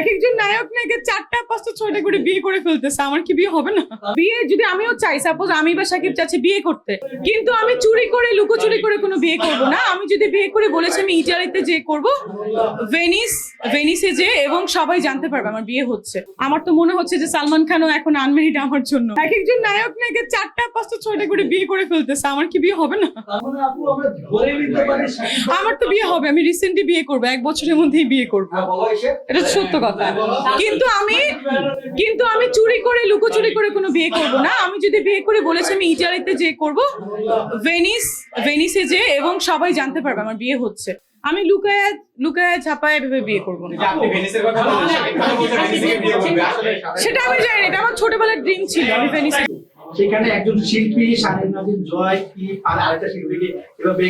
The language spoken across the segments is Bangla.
এক একজন নায়ক নায়িকা চারটা, পাঁচটা, ছয়টা করে বিয়ে করে ফেলতেছে? আমার কি বিয়ে হবে না? বিয়ে যদি আমিও চাই সাপোজ আমি বা সাকিব চাচ্ছি বিয়ে করতে। কিন্তু আমি চুরি করে, লুকোচুরি করে কোনো বিয়ে করব না। আমি যদি বিয়ে করে বলেছি আমি ইটালিতে যে করব ভেনিস ভেনিসে যে এবং সবাই জানতে পারবে আমার বিয়ে হচ্ছে। আমার তো মনে হচ্ছে যে সালমান খানও এখন আনমেরিড আমার জন্য। এক একজন নায়ক নায়িকা চারটা, পাঁচটা, ছয়টা করে বিয়ে করে ফেলতেছে। আমার কি বিয়ে হবে না? আমরা তো বিয়ে হবে। আমি রিসেন্টলি বিয়ে করব। এক বছরের মধ্যেই বিয়ে করব। এটা সত্য কথা। কিন্তু আমি কিন্তু আমি চুরি করে, লুকোচুরি করে কোনো বিয়ে করব না। আমি যদি বিয়ে করে বলেছি আমি ইটালিতে যে করব, ভেনিস, ভেনিসে যে এবং সবাই জানতে পারবে আমার বিয়ে হচ্ছে। আমি লুকায় লুকায় ছাপায় ভেবে বিয়ে করব না সেটা আমি জানি এটা আমার ছোটবেলার ড্রিম ছিল আমি ভেনিসে সেখানে একজন শিল্পী শালীন নাজিম জয় কি, আর আরেকটা শিল্পীকে এভাবে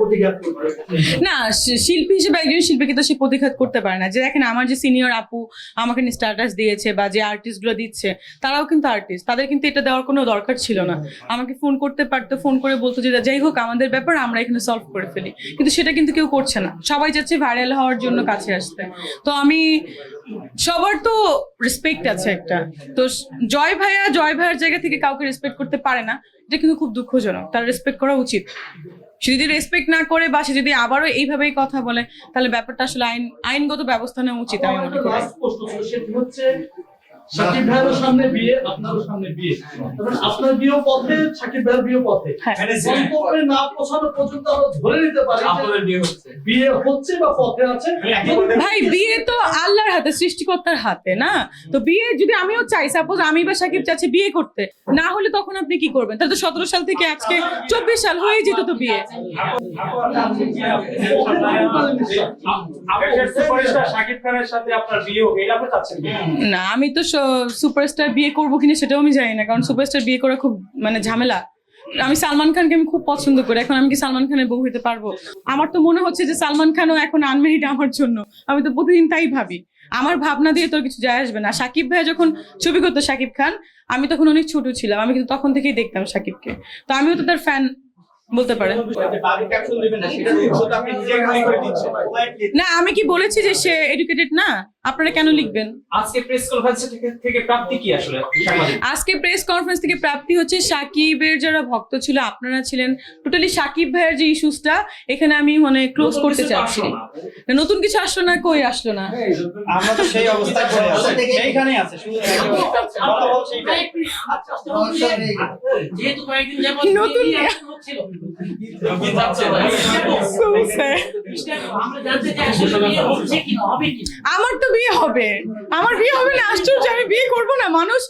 প্রতিঘাত না শিল্পী হিসেবে একজন শিল্পীকে তো সে প্রতিঘাত করতে পারে না। যে দেখেন, আমার যে সিনিয়র আপু আমাকে স্ট্যাটাস দিয়েছে বা যে আর্টিস্টগুলো দিচ্ছে, তারাও কিন্তু আর্টিস্ট তাদের কিন্তু এটা দেওয়ার কোনো দরকার ছিল না। আমাকে ফোন করতে পারতো ফোন করে বলতো যে, যাই হোক, আমাদের ব্যাপার, আমরা এখানে সলভ করে ফেলি। কিন্তু সেটা কিন্তু কেউ করছে না। সবাই যাচ্ছে ভাইরাল হওয়ার জন্য কাছে আসতে। তো আমি সবার তো রেসপেক্ট আছে একটা। তো জয় ভাইয়া, জয় ভাইয়ার জায়গা থেকে কাউকে রেসপেক্ট করতে পারে না, এটা কিন্তু খুব দুঃখজনক। তার রেসপেক্ট করা উচিত। সে যদি রেসপেক্ট না করে বা সে যদি আবারও এইভাবেই কথা বলে, তাহলে ব্যাপারটা আসলে আইন আইনগত ব্যবস্থা নেওয়া উচিত আমি মনে করি। শাকিব ভাইয়েরও সামনে বিয়ে আপনারও সামনে বিয়ে আপনার বিয়েও পথে শাকিব ভাইয়ের বিয়েও পথে হ্যাঁ গন্তব্যে না পৌঁছানো পর্যন্ত আমরা ধরে নিতে পারি আপনাদের বিয়ে হচ্ছে বিয়ে হচ্ছে বা পথে আছে ভাই বিয়ে তো আল্লাহর হাতে সৃষ্টিকর্তার হাতে না তো বিয়ে যদি আমিও চাই সাপোজ আমি বা সাকিব চাচ্ছি বিয়ে করতে না হলে তখন আপনি কি করবেন তাহলে তো সতেরো সাল থেকে আজকে চব্বিশ সাল হয়ে যেত তো বিয়ে বিয়ে? না আমি তো সুপারস্টার বিয়ে করব কিনা সেটাও আমি জানি না কারণ সুপারস্টার বিয়ে করা খুব মানে ঝামেলা। আমি সালমান খানকে আমি খুব পছন্দ করি এখন আমি কি সালমান খানের বউ হতে পারব? আমার তো মনে হচ্ছে যে সালমান খানও এখন আনমেরিড আমার জন্য। আমি তো প্রতিদিন তাই ভাবি। আমার ভাবনা দিয়ে তোর কিছু যায় আসবে না। সাকিব ভাই যখন ছবি করতো সাকিব খান আমি তখন অনেক ছোট ছিলাম। আমি কিন্তু তখন থেকেই দেখতাম সাকিবকে। তো আমিও তো তার ফ্যান বলতে পারেন যে বাকি ক্যাপশন দিবেন না সেটা শুধু আপনি নিজে খালি করে দিচ্ছেন না আমি কি বলেছি যে সে এডুকেটেড না? আপনারা কেন লিখবেন? আজকে প্রেস কনফারেন্স থেকে থেকে প্রাপ্তি কি আসলে আজকে প্রেস কনফারেন্স থেকে প্রাপ্তি হচ্ছে সাকিবের যারা ভক্ত ছিল আপনারা ছিলেন টোটালি সাকিব ভাইয়ের যে ইস্যুসটা এখানে আমি মানে ক্লোজ করতে চাচ্ছি। নতুন কিছু আসলো না কই আসলো না? আমরা তো সেই অবস্থায় পড়ে আছি। সেইখানেই আছে শুধু যেহেতু কয়েকদিন যাবত নতুন আমার তো বিয়ে হবে। আমার বিয়ে হবে না আশ্চর্য আমি বিয়ে করব না মানুষ